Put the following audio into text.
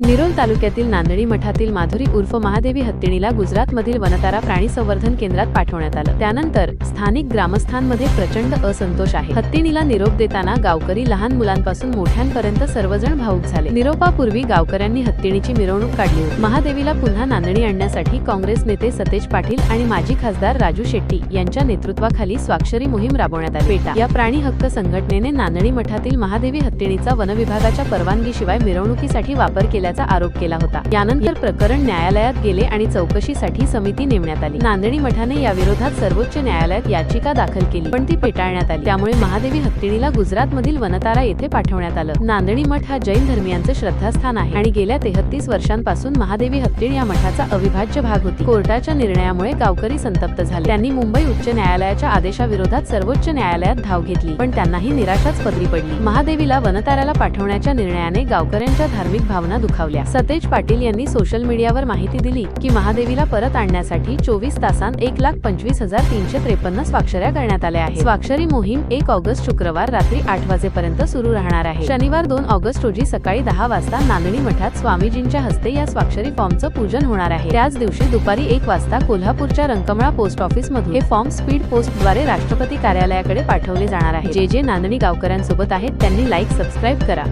निरोल तालुक्यातील नांदणी मठातील माधुरी उर्फ महादेवी हत्तीणीला गुजरातमधील वनतारा प्राणी संवर्धन केंद्रात पाठवण्यात आलं. त्यानंतर स्थानिक ग्रामस्थांमध्ये प्रचंड असंतोष आहे. हत्तीणीला निरोप देताना गावकरी लहान मुलांपासून मोठ्यांपर्यंत सर्वजण भाऊक झाले. निरोपापूर्वी गावकऱ्यांनी हत्तीणीची मिरवणूक काढली होती. महादेवीला पुन्हा नांदणी आणण्यासाठी काँग्रेस नेते सतेज पाटील आणि माजी खासदार राजू शेट्टी यांच्या नेतृत्वाखाली स्वाक्षरी मोहीम राबवण्यात आली. पेटा या प्राणी हक्क संघटनेने नांदणी मठातील महादेवी हत्तीणीचा वनविभागाच्या परवानगीशिवाय मिरवणुकीसाठी वापर केला असल्याचा आरोप केला होता. यानंतर प्रकरण न्यायालयात गेले आणि चौकशीसाठी समिती नेमण्यात आली. नांदणी मठाने या विरोधात सर्वोच्च न्यायालयात याचिका दाखल केली पण ती फेटाळण्यात आली. त्यामुळे महादेवी हत्तीणीला गुजरातमधील वनतारा येथे पाठवण्यात आलं. नांदणी मठ हा जैन धर्मियांचे श्रद्धास्थान आहे आणि गेल्या तेहतीस वर्षांपासून महादेवी हत्तीण या मठाचा अविभाज्य भाग होती. कोर्टाच्या निर्णयामुळे गावकरी संतप्त झाले. त्यांनी मुंबई उच्च न्यायालयाच्या आदेशाविरोधात सर्वोच्च न्यायालयात धाव घेतली पण त्यांनाही निराशाच पदरी पडली. महादेवीला वनताऱ्याला पाठवण्याच्या निर्णयाने गावकऱ्यांच्या धार्मिक भावना दुखावल्या. सतेज पाटील यांनी सोशल मीडियावर माहिती दिली की महादेवीला परत आणण्यासाठी चोवीस तासांत एक लाख पंचवीस हजार तीनशे त्रेपन्न स्वाक्षऱ्या करण्यात आल्या आहेत. स्वाक्षरी मोहीम एक ऑगस्ट शुक्रवार रात्री आठ वाजेपर्यंत सुरू राहणार आहे. शनिवार दोन ऑगस्ट रोजी सकाळी दहा वाजता नांदणी मठात स्वामीजींच्या हस्ते या स्वाक्षरी फॉर्मचं पूजन होणार आहे. त्याच दिवशी दुपारी एक वाजता कोल्हापूरच्या रंकमळा पोस्ट ऑफिस मधून हे फॉर्म स्पीड पोस्टद्वारे राष्ट्रपती कार्यालयाकडे पाठवले जाणार आहे. जे जे नांदणी गावकऱ्यांसोबत आहेत त्यांनी लाईक सबस्क्राईब करा.